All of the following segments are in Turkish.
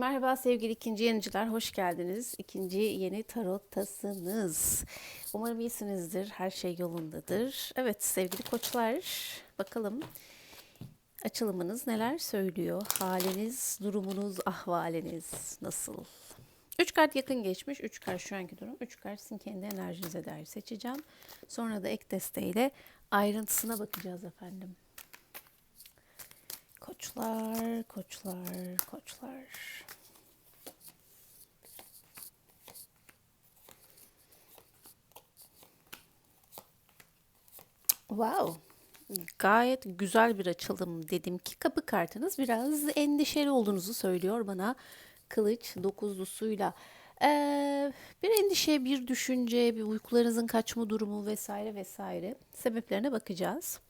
Merhaba sevgili ikinci yanıcılar, hoş geldiniz. İkinci yeni tarottasınız. Umarım iyisinizdir, her şey yolundadır. Evet sevgili koçlar, bakalım açılımınız neler söylüyor? Haliniz, durumunuz, ahvaliniz nasıl? Üç kart yakın geçmiş, üç kart şu anki durum, üç kart sizin kendi enerjinize dair seçeceğim. Sonra da ek desteğiyle ayrıntısına bakacağız efendim. Koçlar, koçlar, koçlar. Wow. Gayet güzel bir açılım dedim ki kapı kartınız biraz endişeli olduğunuzu söylüyor bana kılıç dokuzlusuyla. Ee, bir endişe, bir düşünce, bir uykularınızın kaçma durumu vesaire vesaire sebeplerine bakacağız.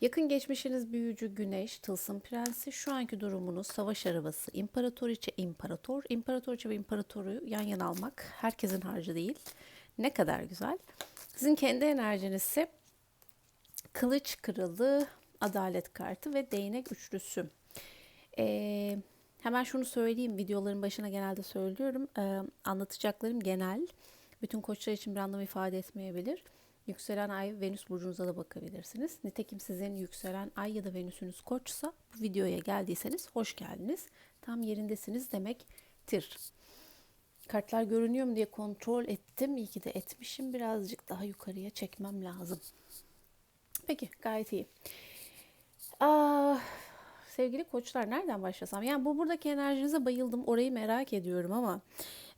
Yakın geçmişiniz büyücü güneş, tılsım prensi, şu anki durumunuz savaş arabası, imparatoriçe, imparator, imparatoriçe ve imparatoru yan yana almak herkesin harcı değil. Ne kadar güzel. Sizin kendi enerjiniz ise kılıç kralı, adalet kartı ve değnek üçlüsü. Ee, hemen şunu söyleyeyim, videoların başına genelde söylüyorum. Ee, anlatacaklarım genel. Bütün koçlar için bir anlam ifade etmeyebilir. Yükselen ay Venüs burcunuza da bakabilirsiniz. Nitekim sizin yükselen ay ya da Venüsünüz koçsa bu videoya geldiyseniz hoş geldiniz. Tam yerindesiniz demektir. Kartlar görünüyor mu diye kontrol ettim. İyi ki de etmişim. Birazcık daha yukarıya çekmem lazım. Peki gayet iyi. Aa, sevgili koçlar nereden başlasam? Yani bu buradaki enerjinize bayıldım. Orayı merak ediyorum ama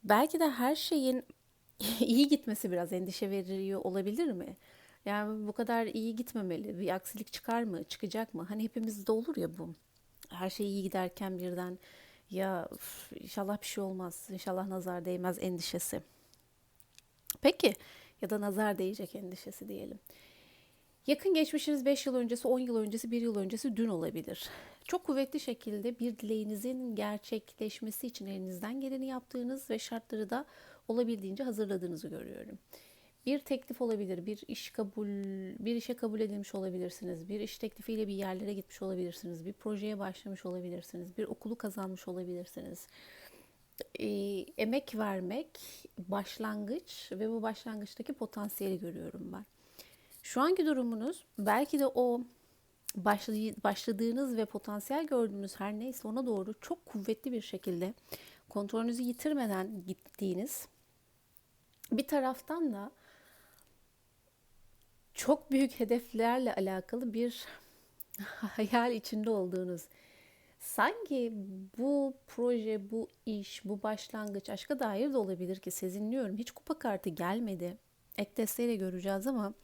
belki de her şeyin iyi gitmesi biraz endişe veriyor olabilir mi? Yani bu kadar iyi gitmemeli. Bir aksilik çıkar mı? Çıkacak mı? Hani hepimizde olur ya bu. Her şey iyi giderken birden ya üf, inşallah bir şey olmaz. İnşallah nazar değmez endişesi. Peki ya da nazar değecek endişesi diyelim. Yakın geçmişiniz 5 yıl öncesi, 10 yıl öncesi, 1 yıl öncesi dün olabilir. Çok kuvvetli şekilde bir dileğinizin gerçekleşmesi için elinizden geleni yaptığınız ve şartları da olabildiğince hazırladığınızı görüyorum. Bir teklif olabilir, bir iş kabul, bir işe kabul edilmiş olabilirsiniz, bir iş teklifiyle bir yerlere gitmiş olabilirsiniz, bir projeye başlamış olabilirsiniz, bir okulu kazanmış olabilirsiniz. E, emek vermek başlangıç ve bu başlangıçtaki potansiyeli görüyorum ben. Şu anki durumunuz belki de o başladığınız ve potansiyel gördüğünüz her neyse ona doğru çok kuvvetli bir şekilde kontrolünüzü yitirmeden gittiğiniz bir taraftan da çok büyük hedeflerle alakalı bir hayal içinde olduğunuz sanki bu proje, bu iş, bu başlangıç aşka dair de olabilir ki sezinliyorum. Hiç kupa kartı gelmedi. Ek desteğiyle göreceğiz ama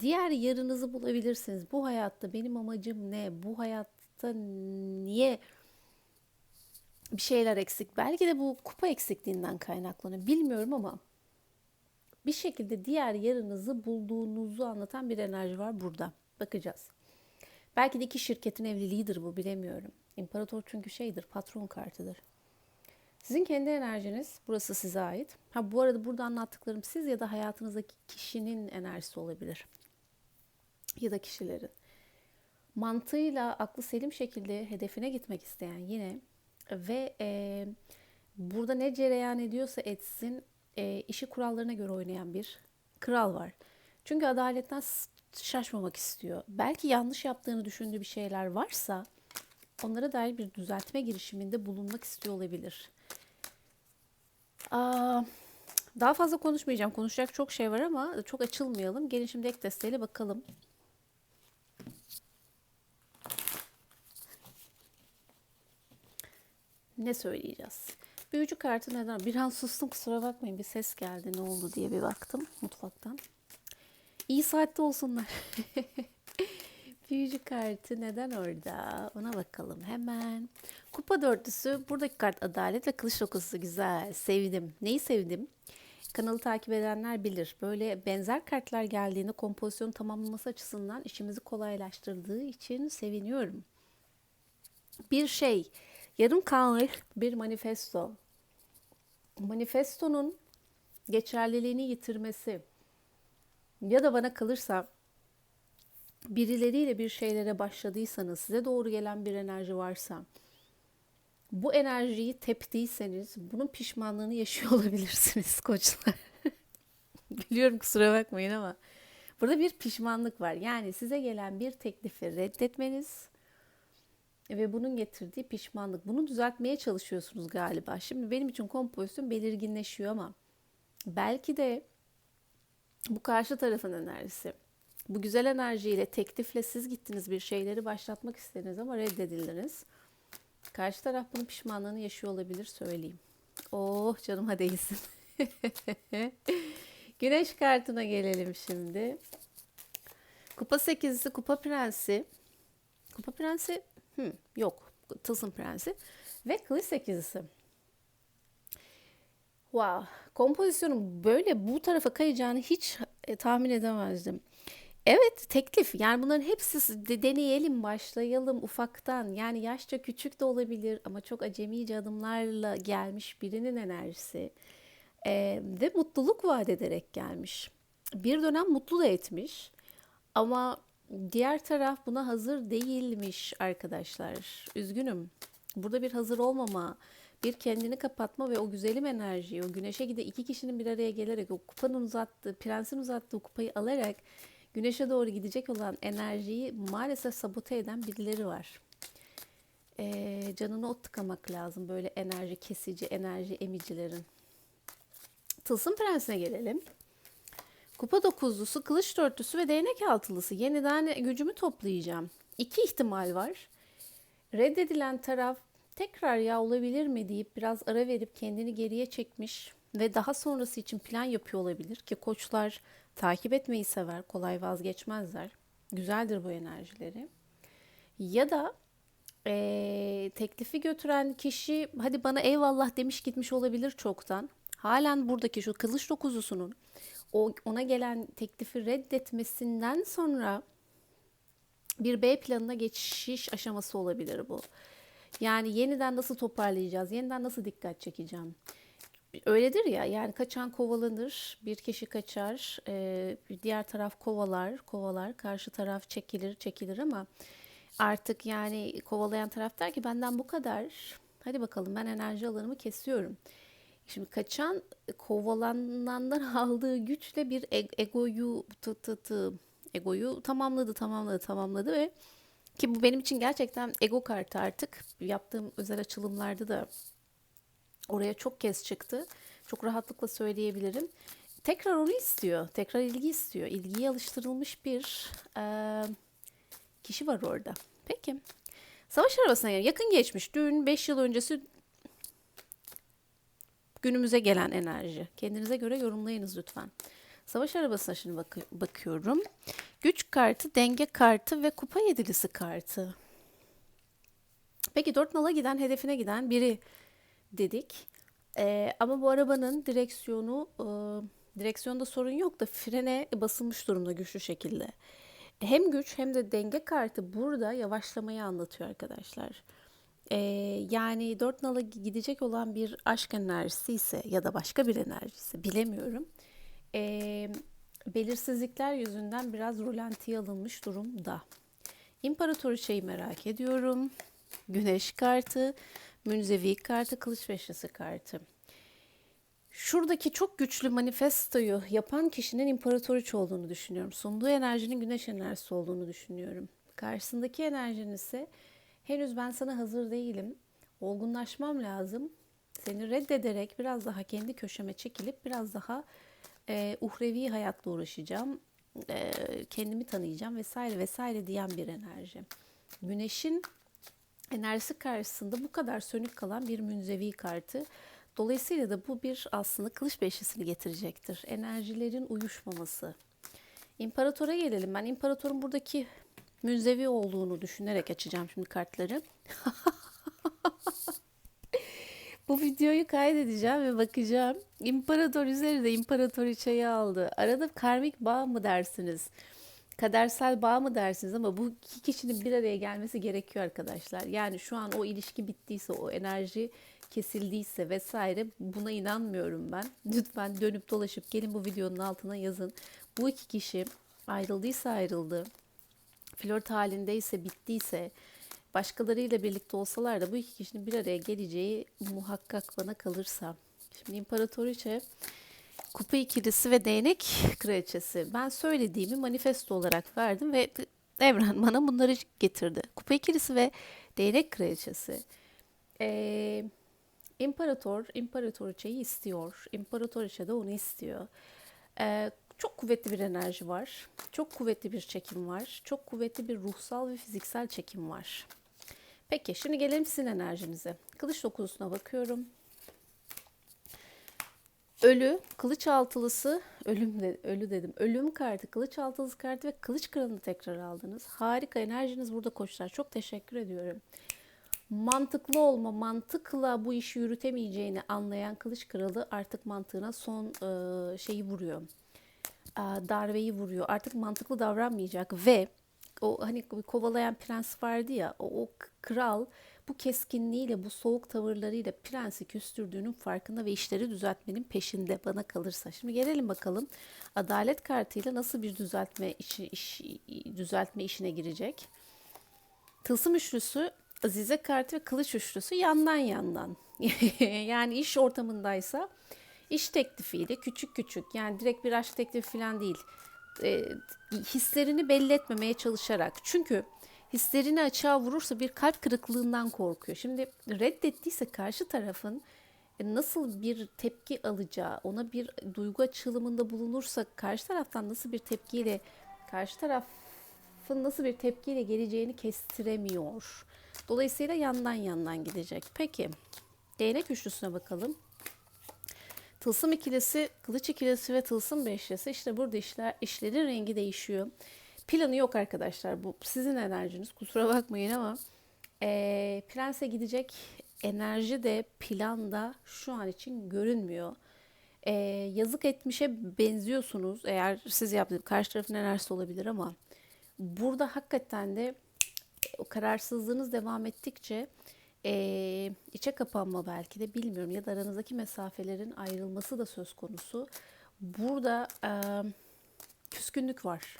diğer yarınızı bulabilirsiniz. Bu hayatta benim amacım ne? Bu hayatta niye bir şeyler eksik? Belki de bu kupa eksikliğinden kaynaklanıyor. Bilmiyorum ama bir şekilde diğer yarınızı bulduğunuzu anlatan bir enerji var burada. Bakacağız. Belki de iki şirketin evliliğidir bu bilemiyorum. İmparator çünkü şeydir, patron kartıdır. Sizin kendi enerjiniz, burası size ait. Ha bu arada burada anlattıklarım siz ya da hayatınızdaki kişinin enerjisi olabilir. Ya da kişilerin. Mantığıyla aklı selim şekilde hedefine gitmek isteyen yine ve e, burada ne cereyan ediyorsa etsin e, işi kurallarına göre oynayan bir kral var. Çünkü adaletten şaşmamak istiyor. Belki yanlış yaptığını düşündüğü bir şeyler varsa onlara dair bir düzeltme girişiminde bulunmak istiyor olabilir. Aa, daha fazla konuşmayacağım. Konuşacak çok şey var ama çok açılmayalım. Gelin şimdi ek desteğiyle bakalım. Ne söyleyeceğiz? Büyücü kartı neden? Bir an sustum kusura bakmayın bir ses geldi ne oldu diye bir baktım mutfaktan. İyi saatte olsunlar. Büyücü kartı neden orada? Ona bakalım hemen. Kupa dörtlüsü. Buradaki kart adalet ve kılıç dokusu güzel. Sevdim. Neyi sevdim? Kanalı takip edenler bilir. Böyle benzer kartlar geldiğinde kompozisyonu tamamlaması açısından işimizi kolaylaştırdığı için seviniyorum. Bir şey, yarım kalmış bir manifesto. Manifestonun geçerliliğini yitirmesi ya da bana kalırsa birileriyle bir şeylere başladıysanız, size doğru gelen bir enerji varsa, bu enerjiyi teptiyseniz bunun pişmanlığını yaşıyor olabilirsiniz koçlar. Biliyorum kusura bakmayın ama burada bir pişmanlık var. Yani size gelen bir teklifi reddetmeniz ve bunun getirdiği pişmanlık. Bunu düzeltmeye çalışıyorsunuz galiba. Şimdi benim için kompozisyon belirginleşiyor ama belki de bu karşı tarafın enerjisi. Bu güzel enerjiyle, teklifle siz gittiniz bir şeyleri başlatmak istediniz ama reddedildiniz. Karşı taraf bunun pişmanlığını yaşıyor olabilir söyleyeyim. Oh canıma değsin. Güneş kartına gelelim şimdi. Kupa sekizlisi, kupa prensi. Kupa prensi hmm, yok. Tılsım prensi. Ve kılıç sekizlisi. Wow. Kompozisyonun böyle bu tarafa kayacağını hiç e, tahmin edemezdim. Evet teklif yani bunların hepsi de deneyelim başlayalım ufaktan yani yaşça küçük de olabilir ama çok acemice adımlarla gelmiş birinin enerjisi Ee, ve mutluluk vaat ederek gelmiş bir dönem mutlu da etmiş ama diğer taraf buna hazır değilmiş arkadaşlar üzgünüm burada bir hazır olmama bir kendini kapatma ve o güzelim enerjiyi o güneşe gide iki kişinin bir araya gelerek o kupanın uzattığı prensin uzattığı kupayı alarak güneşe doğru gidecek olan enerjiyi maalesef sabote eden birileri var. Ee, canını ot tıkamak lazım böyle enerji kesici, enerji emicilerin. Tılsım Prens'ine gelelim. Kupa dokuzlusu, kılıç dörtlüsü ve değnek altılısı. Yeniden gücümü toplayacağım. İki ihtimal var. Reddedilen taraf tekrar ya olabilir mi deyip biraz ara verip kendini geriye çekmiş ve daha sonrası için plan yapıyor olabilir ki koçlar takip etmeyi sever, kolay vazgeçmezler. Güzeldir bu enerjileri. Ya da e, teklifi götüren kişi hadi bana eyvallah demiş gitmiş olabilir çoktan. Halen buradaki şu kılıç dokuzusunun o ona gelen teklifi reddetmesinden sonra bir B planına geçiş aşaması olabilir bu. Yani yeniden nasıl toparlayacağız? Yeniden nasıl dikkat çekeceğim? Öyledir ya yani kaçan kovalanır, bir kişi kaçar, e, diğer taraf kovalar, kovalar, karşı taraf çekilir, çekilir ama artık yani kovalayan taraf der ki benden bu kadar, hadi bakalım ben enerji alanımı kesiyorum. Şimdi kaçan kovalanandan aldığı güçle bir egoyu tı tı tı, egoyu tamamladı, tamamladı, tamamladı ve ki bu benim için gerçekten ego kartı artık. Yaptığım özel açılımlarda da oraya çok kez çıktı. Çok rahatlıkla söyleyebilirim. Tekrar onu istiyor. Tekrar ilgi istiyor. İlgiye alıştırılmış bir e, kişi var orada. Peki. Savaş arabasına yani yakın geçmiş. Dün 5 yıl öncesi günümüze gelen enerji. Kendinize göre yorumlayınız lütfen. Savaş arabasına şimdi bak bakıyorum. Güç kartı, denge kartı ve kupa yedilisi kartı. Peki dört nala giden, hedefine giden biri dedik. Ee, ama bu arabanın direksiyonu, e, direksiyonda sorun yok da frene basılmış durumda güçlü şekilde. Hem güç hem de denge kartı burada yavaşlamayı anlatıyor arkadaşlar. Ee, yani dört nala gidecek olan bir aşk enerjisi ise ya da başka bir enerjisi bilemiyorum e, belirsizlikler yüzünden biraz rolantiye alınmış durumda. İmparatoriçeyi merak ediyorum. Güneş kartı, Münzevi kartı, Kılıç Beşlisi kartı. Şuradaki çok güçlü manifestoyu yapan kişinin imparatoriçe olduğunu düşünüyorum. Sunduğu enerjinin güneş enerjisi olduğunu düşünüyorum. Karşısındaki enerjinin ise henüz ben sana hazır değilim. Olgunlaşmam lazım. Seni reddederek biraz daha kendi köşeme çekilip biraz daha e, uhrevi hayatla uğraşacağım, e, kendimi tanıyacağım vesaire vesaire diyen bir enerji. Güneşin enerjisi karşısında bu kadar sönük kalan bir münzevi kartı. Dolayısıyla da bu bir aslında kılıç beşlisini getirecektir. Enerjilerin uyuşmaması. İmparatora gelelim. Ben imparatorun buradaki münzevi olduğunu düşünerek açacağım şimdi kartları. Bu videoyu kaydedeceğim ve bakacağım. İmparator üzerinde imparatoriçeyi aldı. Arada karmik bağ mı dersiniz? Kadersel bağ mı dersiniz ama bu iki kişinin bir araya gelmesi gerekiyor arkadaşlar. Yani şu an o ilişki bittiyse, o enerji kesildiyse vesaire buna inanmıyorum ben. Lütfen dönüp dolaşıp gelin bu videonun altına yazın. Bu iki kişi ayrıldıysa ayrıldı, flört halindeyse bittiyse, başkalarıyla birlikte olsalar da bu iki kişinin bir araya geleceği muhakkak bana kalırsa. Şimdi İmparatoriçe Kupa ikilisi ve değnek kraliçesi. Ben söylediğimi manifesto olarak verdim ve evren bana bunları getirdi. Kupa ikilisi ve değnek kraliçesi. Ee, imparator, imparatoriçeyi istiyor. İmparatoriçe de onu istiyor. Ee, çok kuvvetli bir enerji var. Çok kuvvetli bir çekim var. Çok kuvvetli bir ruhsal ve fiziksel çekim var. Peki şimdi gelelim sizin enerjinize. Kılıç dokuzusuna bakıyorum. Ölü, kılıç altılısı, ölüm de, ölü dedim. Ölüm kartı, kılıç altılısı kartı ve kılıç kralını tekrar aldınız. Harika enerjiniz burada koçlar. Çok teşekkür ediyorum. Mantıklı olma, mantıkla bu işi yürütemeyeceğini anlayan kılıç kralı artık mantığına son e, şeyi vuruyor. E, darbeyi vuruyor. Artık mantıklı davranmayacak ve o hani kovalayan prens vardı ya o, o kral bu keskinliğiyle bu soğuk tavırlarıyla prensi küstürdüğünün farkında ve işleri düzeltmenin peşinde bana kalırsa. Şimdi gelelim bakalım adalet kartıyla nasıl bir düzeltme işi, iş, düzeltme işine girecek. Tılsım üçlüsü Azize kartı ve kılıç üçlüsü yandan yandan. yani iş ortamındaysa iş teklifiyle küçük küçük yani direkt bir aşk teklifi falan değil. E, hislerini belli etmemeye çalışarak. Çünkü hislerini açığa vurursa bir kalp kırıklığından korkuyor. Şimdi reddettiyse karşı tarafın e, nasıl bir tepki alacağı, ona bir duygu açılımında bulunursa karşı taraftan nasıl bir tepkiyle karşı tarafın nasıl bir tepkiyle geleceğini kestiremiyor. Dolayısıyla yandan yandan gidecek. Peki değnek üçlüsüne bakalım. Tılsım ikilisi, kılıç ikilisi ve tılsım beşlisi işte burada işler, işlerin rengi değişiyor. Planı yok arkadaşlar. Bu sizin enerjiniz. Kusura bakmayın ama e, prense gidecek enerji de planda şu an için görünmüyor. E, yazık etmişe benziyorsunuz. Eğer siz yaptığınız karşı tarafın enerjisi olabilir ama burada hakikaten de o kararsızlığınız devam ettikçe e, içe kapanma belki de bilmiyorum ya da aranızdaki mesafelerin ayrılması da söz konusu. Burada e, küskünlük var.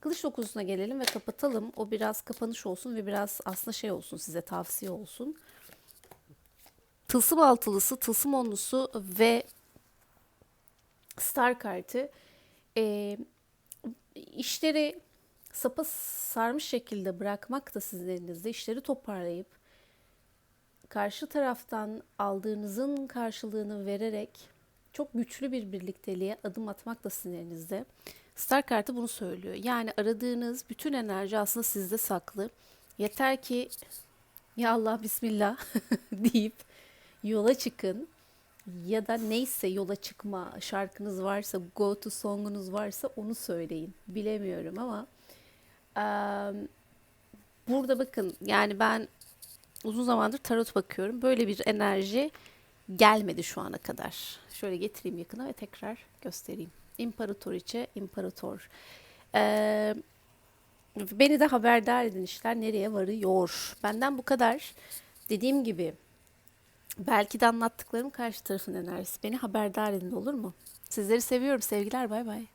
Kılıç dokuzuna gelelim ve kapatalım. O biraz kapanış olsun ve biraz aslında şey olsun size tavsiye olsun. Tılsım altılısı, tılsım onlusu ve star kartı e, işleri sapa sarmış şekilde bırakmak da sizin elinizde. işleri toparlayıp karşı taraftan aldığınızın karşılığını vererek çok güçlü bir birlikteliğe adım atmak da sizin elinizde. Star kartı bunu söylüyor. Yani aradığınız bütün enerji aslında sizde saklı. Yeter ki ya Allah bismillah deyip yola çıkın ya da neyse yola çıkma şarkınız varsa, go to songunuz varsa onu söyleyin. Bilemiyorum ama burada bakın yani ben uzun zamandır tarot bakıyorum. Böyle bir enerji gelmedi şu ana kadar. Şöyle getireyim yakına ve tekrar göstereyim. İmparatoriçe, imparator. Ee, beni de haberdar edin işler nereye varıyor. Benden bu kadar. Dediğim gibi belki de anlattıklarım karşı tarafın enerjisi. Beni haberdar edin olur mu? Sizleri seviyorum. Sevgiler bay bay.